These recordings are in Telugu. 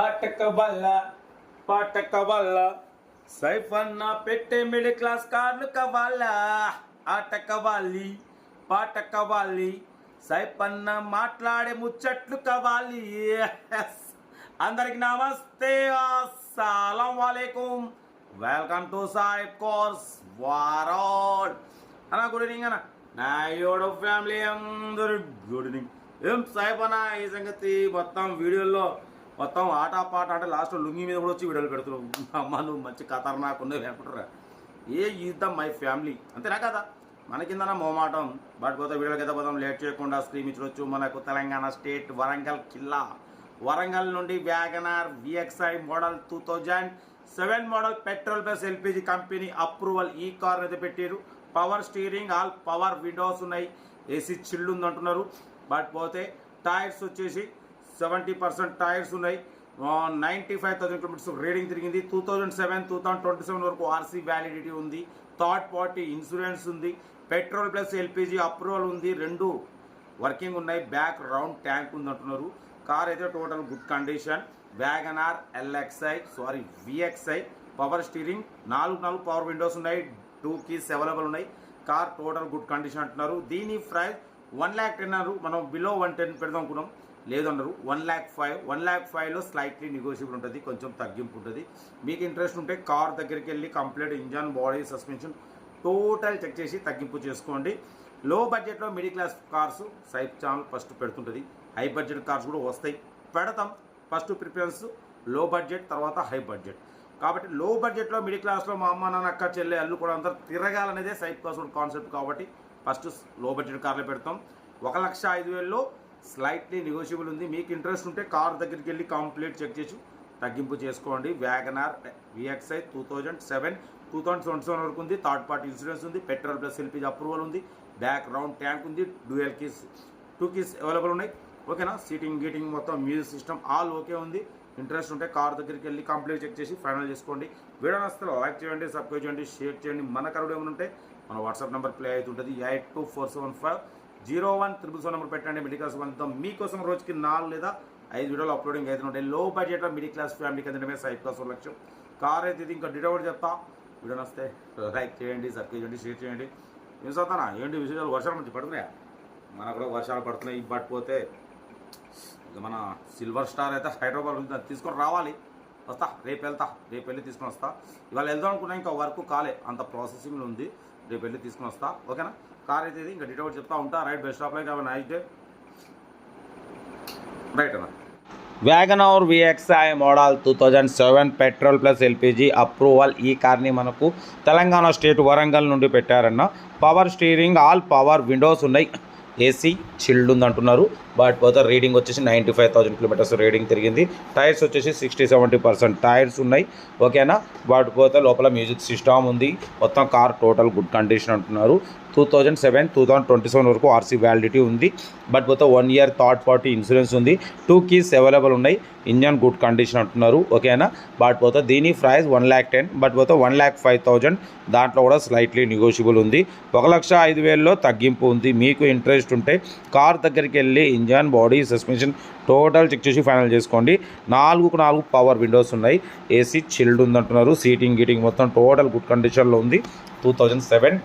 ఆటక వల్ల పాటక వల్ల సైఫ్ అన్న పెట్టే మిడిల్ క్లాస్ కార్లు కావాలా ఆటక వాలి పాటక వాలి సైఫ్ అన్న మాట్లాడే ముచ్చట్లు కవాలి. అందరికి నమస్తే అస్సలం వాలేకుం. వెల్కమ్ టు సాయిబ్ కోర్స్ వారాల్ అన్న గుడ్ ఈవినింగ్ అన్న. నా యోడో ఫ్యామిలీ అందరూ గుడ్ ఈవినింగ్ ఏం సాయిబ్ అన్న ఈ సంగతి మొత్తం వీడియోలో మొత్తం ఆటపాట అంటే లాస్ట్ లుంగి మీద కూడా వచ్చి వీడియోలు పెడుతున్నావు అమ్మ నువ్వు మంచి ఖతర్నాక్ ఉన్నాయి అనుకుంటారా ఏ యుద్ధం మై ఫ్యామిలీ. అంతేనా కదా? మన కిందన మోమాటం బట్ పోతే వీడియోకి అయితే పోతాం లేట్ చేయకుండా స్క్రీన్ ఇచ్చవచ్చు మనకు తెలంగాణ స్టేట్ వరంగల్ కిల్లా. వరంగల్ నుండి WagonR VXI model two thousand seven model petrol plus LPG company approval ఈ కార్ అయితే పెట్టారు power steering all power windows ఉన్నాయి. ఏసీ చిల్లు ఉంది అంటున్నారు. బట్ పోతే టైర్స్ వచ్చేసి సెవెంటీ పర్సెంట్ టైర్స్ ఉన్నాయి. Ninety five thousand kilometres reading తిరిగింది. Two thousand seven two thousand twenty seven వరకు ఆర్సీ వ్యాలిడిటీ ఉంది. థర్డ్ పార్టీ ఇన్సూరెన్స్ ఉంది. పెట్రోల్ ప్లస్ ఎల్పిజి అప్రూవల్ ఉంది. రెండు వర్కింగ్ ఉన్నాయి. బ్యాక్ రౌండ్ ట్యాంక్ ఉంది అంటున్నారు. కార్ అయితే total good condition Wagon R LXI sorry VXI power steering నాలుగు నాలుగు పవర్ విండోస్ ఉన్నాయి. టూ కీస్ అవైలబుల్ ఉన్నాయి. కార్ టోటల్ గుడ్ కండిషన్ అంటున్నారు. దీని ప్రైస్ వన్ ల్యాక్ టెన్ అన్నారు. మనం బిలో వన్ టెన్ పెడదాం అనుకున్నాం. లేదన్నారు one lakh five one lakh ఫైవ్లో స్లైట్లీ నెగోషియబుల్ ఉంటుంది కొంచెం తగ్గింపు ఉంటుంది. మీకు ఇంట్రెస్ట్ ఉంటే కార్ దగ్గరికి వెళ్ళి complete engine body suspension total check చేసి తగ్గింపు చేసుకోండి. లో బడ్జెట్లో మిడిల్ క్లాస్ కార్స్ సైప్ ఛానల్ ఫస్ట్ పెడుతుంటుంది. హై బడ్జెట్ కార్స్ కూడా వస్తాయి. పెడతాం. ఫస్ట్ ప్రిఫరెన్స్లో బడ్జెట్ తర్వాత హై బడ్జెట్ కాబట్టి లో బడ్జెట్లో మిడిల్ క్లాస్లో మా అమ్మ నాన్న అక్క చెల్లె అల్లు కూడా అందరూ తిరగాలనేదే సైప్ కార్స్ కాన్సెప్ట్ కాబట్టి ఫస్ట్లో బడ్జెట్ కార్లే పెడతాం. ఒక లక్ష ఐదు వేలలో స్లైట్లీ నెగోషియబుల్ ఉంది. మీకు ఇంట్రెస్ట్ ఉంటే కార్ దగ్గరికి వెళ్ళి కంప్లీట్ చెక్ చేసి తగ్గింపు చేసుకోండి. WagonR VXI two thousand seven two thousand twenty seven వరకు ఉంది. థర్డ్ పార్టీ ఇన్సూరెన్స్ ఉంది. పెట్రోల్ ప్లస్ ఎల్పిజి అప్రూవల్ ఉంది. బ్యాక్ రౌండ్ ట్యాంక్ ఉంది. Dual keys two keys available ఉన్నాయి. ఓకేనా సీటింగ్ గీటింగ్ మొత్తం మ్యూజిక్ సిస్టమ్ ఆల్ ఓకే ఉంది. ఇంట్రెస్ట్ ఉంటే కార్ దగ్గరికి వెళ్ళి కంప్లీట్ చెక్ చేసి ఫైనల్ చేసుకోండి. వీడియో నస్తే లైక్ చేయండి సబ్స్క్రైబ్ చేయండి షేర్ చేయండి. మన కరుడు ఏమైనా ఉంటే మన వాట్సాప్ నెంబర్ ప్లే అవుతుంటుంది. Eight two four seven five zero one triple seven number పెట్టండి. మిడిల్ క్లాస్ వంతం మీకోసం రోజుకి నాలుగు లేదా ఐదు వీడియోలు అప్లోడింగ్ అయితే ఉంటాయి. లో బడ్జెట్లో మిడిల్ క్లాస్ ఫ్యామిలీకి అందడమే సైడ్ క్లాస్ లక్ష్యం. కార్ అయితే ఇది ఇంకా డిటోడ్ చెప్తా. వీడియో వస్తే లైక్ చేయండి సబ్స్క్రైబ్ చేయండి షేర్ చేయండి. ఏం చదువుతానా ఏంటి విశేషాలు? వర్షాలు మంచి పడుతున్నాయా? మన కూడా వర్షాలు పడుతున్నాయి. బట్ పోతే ఇక మన సిల్వర్ స్టార్ అయితే హైదరాబాద్ ఉంది తీసుకొని రావాలి. వస్తా రేపు వెళ్తా. రేపు వెళ్ళి తీసుకొని వస్తా. ఇవాళ వెళ్దాం అనుకున్నా ఇంకా వర్క్ కాలే. అంత ప్రాసెసింగ్లో ఉంది. రేపు వెళ్ళి తీసుకొని వస్తా. ఓకేనా? కార్ అయితే ఇది ఇంకా డీటెయిల్ చెప్తా ఉంటా. రైట్ బెస్ట్ ఆఫ్ లైక్ అవి నైట్ డే రైట్ అన్న WagonR VXI model two thousand seven petrol plus LPG approval ఈ కార్ని మనకు తెలంగాణ స్టేట్ వరంగల్ నుండి పెట్టారన్న. Power steering all power windows ఉన్నాయి. ఏసీ చిల్డ్ ఉంది అంటున్నారు బట్ పోతే రీడింగ్ వచ్చేసి ninety five thousand kilometres reading తిరిగింది. టైర్స్ వచ్చేసి సిక్స్టీ సెవెంటీ పర్సెంట్ టైర్స్ ఉన్నాయి ఓకేనా బట్ పోతే లోపల మ్యూజిక్ సిస్టమ్ ఉంది. మొత్తం కార్ టోటల్ గుడ్ కండిషన్ అంటున్నారు. Two thousand seven two thousand twenty seven వరకు ఆర్సీ వ్యాలిడిటీ ఉంది. బట్ పోతే one year third party insurance ఉంది. టూ కీస్ అవైలబుల్ ఉన్నాయి. ఇంజన్ గుడ్ కండిషన్ అంటున్నారు. ఓకేనా బట్ పోతే దీని price one lakh ten but పోతే వన్ ల్యాక్ ఫైవ్ థౌజండ్ దాంట్లో కూడా స్లైట్లీ నెగోషియబుల్ ఉంది. ఒక లక్ష ఐదు వేలలో తగ్గింపు ఉంది. మీకు ఇంట్రెస్ట్ ఉంటే కార్ దగ్గరికి వెళ్ళి engine body suspension total check చేసి ఫైనల్ చేసుకోండి. నాలుగుకు నాలుగు పవర్ విండోస్ ఉన్నాయి. ఏసీ చిల్డ్ ఉందంటున్నారు. సీటింగ్ గీటింగ్ మొత్తం టోటల్ గుడ్ కండిషన్లో ఉంది. Two thousand seven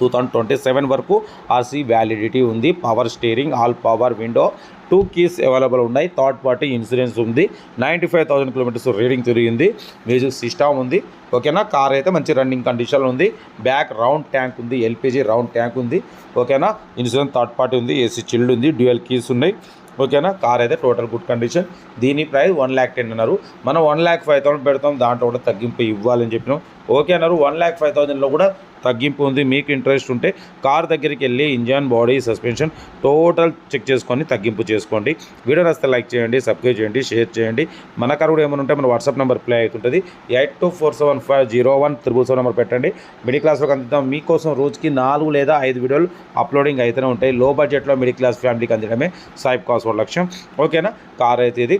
two thousand twenty seven వరకు ఆర్సీ వ్యాలిడిటీ ఉంది. Power steering all power window two keys available ఉన్నాయి. థర్డ్ పార్టీ ఇన్సూరెన్స్ ఉంది. Ninety five thousand kilometres reading తిరిగింది. మ్యూజిక్ సిస్టమ్ ఉంది. ఓకేనా కార్ అయితే మంచి రన్నింగ్ కండిషన్ ఉంది. బ్యాక్ రౌండ్ ట్యాంక్ ఉంది. ఎల్పిజి రౌండ్ ట్యాంక్ ఉంది. ఓకేనా ఇన్సూరెన్స్ థర్డ్ పార్టీ ఉంది. ఏసీ చిల్డ్ ఉంది. డ్యూయల్ కీస్ ఉన్నాయి. ఓకేనా కార్ అయితే టోటల్ గుడ్ కండిషన్ దీని ప్రైస్ వన్ ల్యాక్ టెన్ అన్నారు. మనం వన్ ల్యాక్ ఫైవ్ థౌసండ్ పెడతాం. దాంట్లో కూడా తగ్గింపు ఇవ్వాలని చెప్పినాం. ఓకే అన్నారు. వన్ ల్యాక్ ఫైవ్ థౌసండ్లో కూడా తగ్గింపు ఉంది. మీకు ఇంట్రెస్ట్ ఉంటే కార్ దగ్గరికి వెళ్ళి engine body suspension total check చేసుకొని తగ్గింపు చేసుకోండి. వీడియో నస్తే లైక్ చేయండి సబ్స్క్రైబ్ చేయండి షేర్ చేయండి. మన కార్ కూడా ఏమైనా ఉంటే మన వాట్సాప్ నెంబర్ ప్లే అవుతుంటుంది. Eight two four seven five zero one triple seven number పెట్టండి. మిడిల్ క్లాస్లోకి అందిద్దాం. మీకోసం రోజుకి నాలుగు లేదా ఐదు వీడియోలు అప్లోడింగ్ అయితేనే ఉంటాయి. లో బడ్జెట్లో మిడిల్ క్లాస్ ఫ్యామిలీకి అందడమే సాయిబ్ కాస్ లక్ష్యం. ఓకేనా? కార్ అయితే ఇది.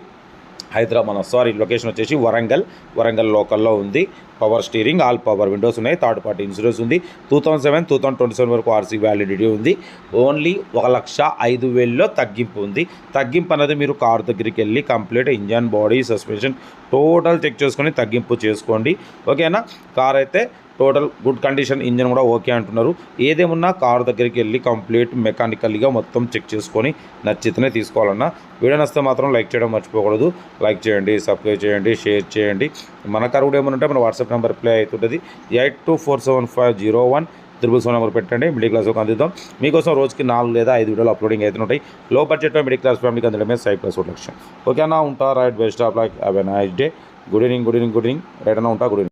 హైదరాబాద్ సారీ లొకేషన్ వచ్చేసి వరంగల్. వరంగల్ లోకల్లో ఉంది. Power steering all power windows ఉన్నాయి. థర్డ్ పార్టీ ఇన్సూరెన్స్ ఉంది. Two thousand seven two thousand twenty seven వరకు ఆర్సీ వ్యాలిడిటీ ఉంది. ఓన్లీ ఒక లక్ష ఐదు వేల్లో తగ్గింపు ఉంది. తగ్గింపు అనేది మీరు కార్ దగ్గరికి వెళ్ళి complete engine body suspension total check చేసుకొని తగ్గింపు చేసుకోండి. ఓకేనా కార్ అయితే టోటల్ గుడ్ కండిషన్ ఇంజన్ కూడా ఓకే అంటున్నారు. ఏదేమున్నా కార్ దగ్గరికి వెళ్ళి కంప్లీట్ మెకానికల్గా మొత్తం చెక్ చేసుకొని నచ్చితేనే తీసుకోవాలన్నా. వీడియో నస్తే మాత్రం లైక్ చేయడం మర్చిపోకూడదు. లైక్ చేయండి సబ్స్క్రైబ్ చేయండి షేర్ చేయండి. మన కార్ కూడా ఏమైనా ఉంటే మన వాట్సాప్ నెంబర్ ప్లే అవుతుంటుంది. Eight two four seven five zero one triple seven number పెట్టండి. మిడిల్ క్లాస్ ఒక అందిద్దాం. మీకోసం రోజుకి నాలుగు లేదా ఐదు వీడియోలు అప్లోడింగ్ అవుతుంటాయి. లో బడ్జెట్లో మిడిల్ క్లాస్ ఫ్యామిలీకి అందడమే సైడ్ ప్లస్ ఒక లక్ష్యం ఓకేనా? ఉంటా right best of like. Have a nice day. Good evening good evening good evening. Right అన్న ఉంటా గుడ్ ఈవినింగ్.